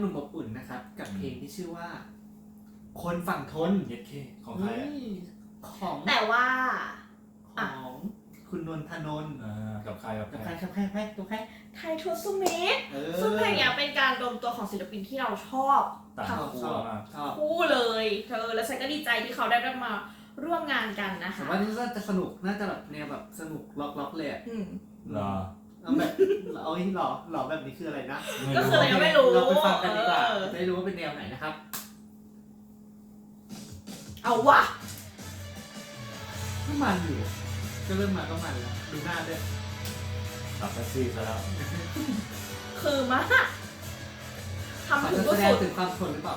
พ่อหนุ่มอบอุ่นนะครับ กับเพลงที่ชื่อว่า คนฝั่งทนเย็ดเคของใครอะเฮ้ยของแต่ว่า ของคุณนนทนนท์อ่ากับใครกับกับใคใครรกับใครใครตัวใครไททูสุเมตเออซึ่งเพลงเนี้ยเป็นการรวมตัวของศิลปินที่เราชอบ ต่างชอบคู่ชอบมากชอบคู่เลย เธอแล้วฉันก็ดีใจที่เขาได้มาร่วมงานกันนะแต่คะว่าน่าจะสนุกน่าจะแบบแนวแบบสนุกล็อกล็อกๆเลยอะอืมเหรอ เอาแบบเอาอีหล่อหล่อแบบนี้คืออะไรนะก็คืออะไรก็ไม่รู้เราไปฟังกันดีกว่าเออ จะได้รู้ว่าเป็นแนวไหนนะครับ เอาวะก็มันอยู่ก็เริ่มมาก็มันแล้วดูหน้าด้วยขับแท็กซี่ซะแล้วคือมากทำเขาถึงจะก็แสดงสุดถึงความทนหรือเปล่า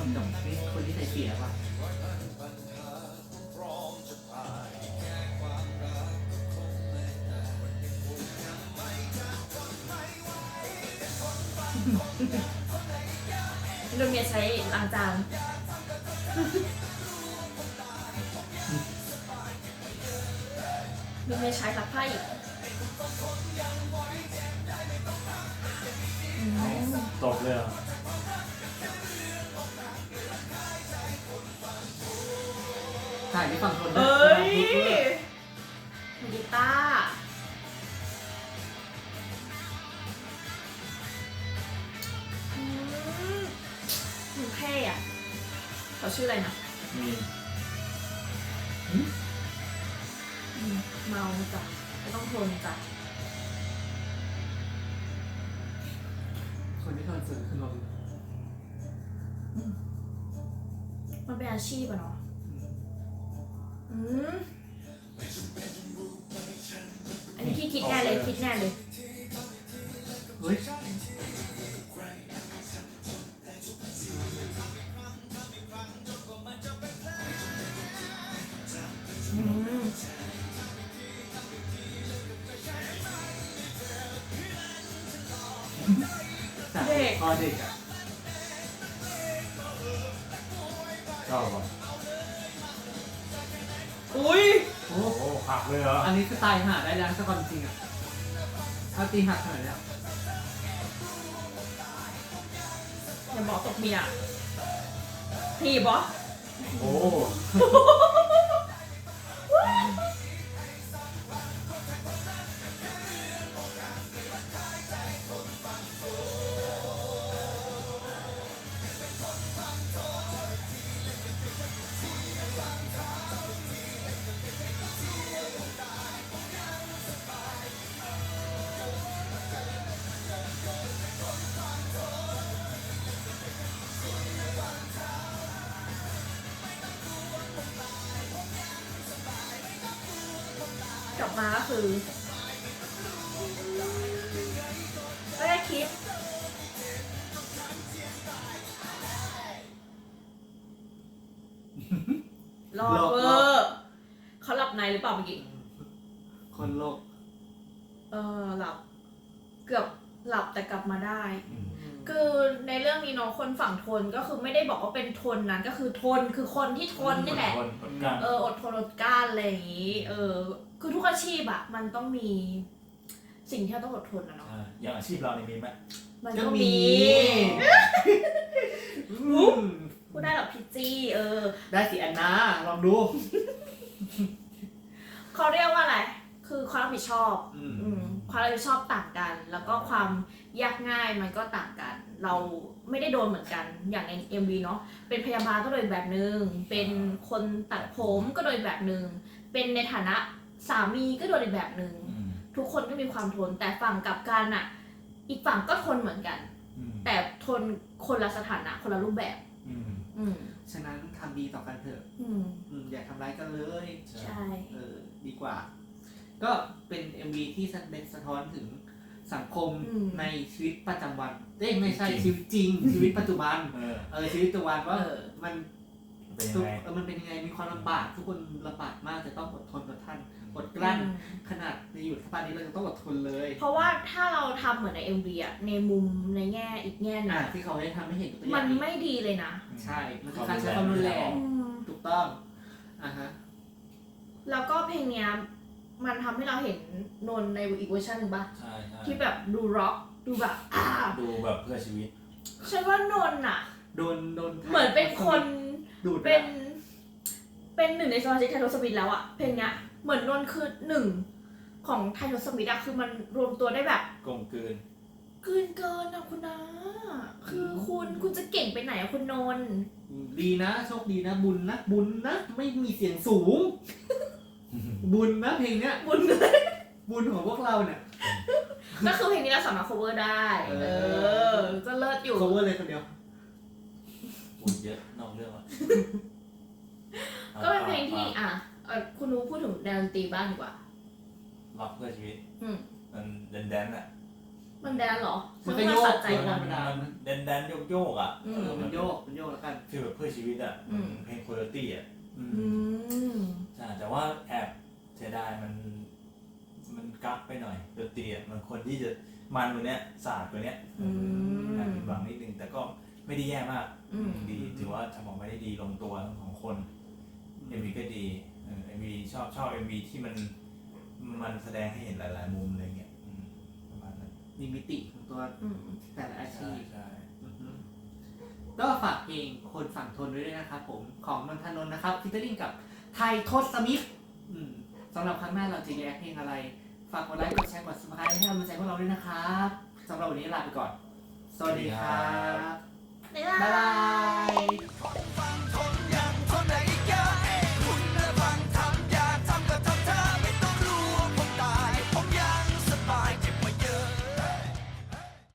คนกับนี่คนที่ใส่เสียป่ะโดนเมียใช้ล้างจานโดนเมียใช้ซักผ้าอีกอืมตบเลยเห ถ่ายที่ฝั่งทนเอ้นะยพูดเวอร์มือกีตาร์อืมหนูเท่อะเขาชื่ออะไรนะมีอืมเมาจ้ะไม่ต้องทนจ้ะคนที่ทนสุดคือนนท์มันเป็นอาชีพอะเนาะ อืมอันนี้พี่คิดแน่เลยคิดแน่เลยเฮ้ยอืมจากเด็ก พอเด็กอะ หักเลยเหรอ อันนี้คือตายหาได้แล้วถ้าความจริงอะถ้าตีหักขนาดเนี้ยอย่าบอกตกเมียทีบอโอ้ กลับมาก็คือไม่ได้คิดรอดเวอร์เขาหลับในหรือเปล่าเมื่อกี้คนโลก เออหลับ เกือบหลับแต่กลับมาได้ อืม คือในเรื่องนี้เนาะคนฝั่งทนก็คือไม่ได้บอกว่าเป็นทนนั้นก็คือทนคือคนที่ทนนี่แหละคนอดกลั้นเอออดทนอดกลั้นอะไรอย่างนี้เออคือทุกอาชีพอะมันต้องมีสิ่งที่เราต้องอดทนนะเนาะใช่อย่างอาชีพเราเนี่ยมีไหมมันก็ก็มีมีอืมพูดได้หรอพี่จี้เออ ได้สิแอนนาลองดูเขาเรียกว่าอะไร คือความรับผิดชอบ อืมอืม ความรับผิดชอบต่างกัน แล้วก็ความยากง่ายมันก็ต่างกัน เราไม่ได้โดนเหมือนกันอย่างใน MV เนาะเป็นพยาบาลก็โดยแบบหนึ่งเป็นคนตัดผมก็โดยแบบหนึ่งเป็นในฐานะสามีก็โดยอีกแบบหนึ่งอืมทุกคนก็มีความทนแต่ฝั่งกลับกันอะอีกฝั่งก็ทนเหมือนกันอืมแต่ทนคนละสถานะคนละรูปแบบอืมอืมฉะนั้นทำดีต่อกันเถอะอืมอืมอย่าทำร้ายกันเลย ใช่เออดีกว่า ก็เป็น MV ที่แสดงสะท้อนถึงสังคมอืม ในชีวิตประจำวันเอ้ยไม่ใช่ชีวิตจริง ชีวิตปัจจุบัน เออเออชีวิตประจำวันว่าเออ มันเป็นยังทุกไง เออมันเป็นยังไงมีความลำบากทุกคนลำบากมากจะต้องอดทนอดท่านอดกลั้นอืมขนาดในอยู่รัฐบาลนี้เราจะต้องอดทนเลยเพราะว่าถ้าเราทำเหมือนใน MV อะในมุมในแง่อีกแง่หนึงอะอะที่เขาได้ทำให้เห็นตัวอมัย่านงไม่ดีเลยนะใช่มันคือการใช้ความรุนแรงอืมถูกต้องอะฮะ แล้วก็เพลงเนี้ย มันทำให้เราเห็นนนท์ในอีกเวอร์ชันหนึ่งปะใช่ใช่ที่แบบดูร็อกดูแบบอ่าดูแบบเพื่อชีวิต ฉันว่านนท์อะโดนโดนเหมือนเป็นคนดูดเป็นเป็นหนึ่งในสมาชิกไททอสมิธแล้วอะเพลงเนี้ยเหมือนนนท์คือหนึ่งของไททอสมิธอะคือมันรวมตัวได้แบบ กลมกลืน เกินเกินอะคุณนะคือคุณคุณจะเก่งไปไหนอะคุณนนท์ดีนะโชคดีนะบุญนะบุญนะ ไม่มีเสียงสูง บุญนะเพลงเนี้ย บุญเลยบุญของพวกเราเนี่ย ก็คือเพลงนี้เราสามารถ cover ได้ เอเออ อ ก็เลิศอยู่ cover เลยคนเดียวพูดเยอะนอกเรื่องว่ะก็เป็นเพลงที่อะเอ่อคุณรู้พูดถึงแนวดนตรีบ้างดีกว่า รักเพื่อชีวิต อืม มันแดนแดนๆอะมันแดนเหรอมันก็โยก สะใจเออนะธรรมดามั นแดนแดนโยกโยกๆอะอืม เออมันโยกมันโยกแล้วกัน ฟีลแบบเพื่อชีวิตอะอืม เพลงคุณภาพอะ อืมอืมใช่แต่ว่าแอบเสียดายมัน มันกักไปหน่อยดนตรีอะมันคนที่จะมันกว่าเนี้ยศาสตร์กว่าเนี้ยอืมแอบผิดหวังนิดนึงแต่ก็ไม่ได้แย่มาก อืมดีถือว่าทำออกมาได้ดีลงตัวทั้งสองคน เอ็มวีก็ดีเอ็มวีชอบชอบเอ็มวีที่มันมันแสดงให้เห็นหลาย ๆ มุมอะไรเงี้ยอืมประมาณนั้นมีมิติของตัวอืมแต่ละอาชีใช่พใช่อือฮึ ก็ฝากเพลงคนฝั่งทนไว้ด้วยนะครับผมของนนทนนท์นะครับฟิตเตอร์ลิงกับไทยทศมิตรอืมสำหรับครั้งหน้าเราจะแยกเพลงอะไร ฝากกดไลค์กดแชร์กด subscribe ให้กำลังใจพวกเราด้วยนะครับสำหรับวันนี้ลาไปก่อน สวัสดีครับ บ๊ายบ๊ายบาบายย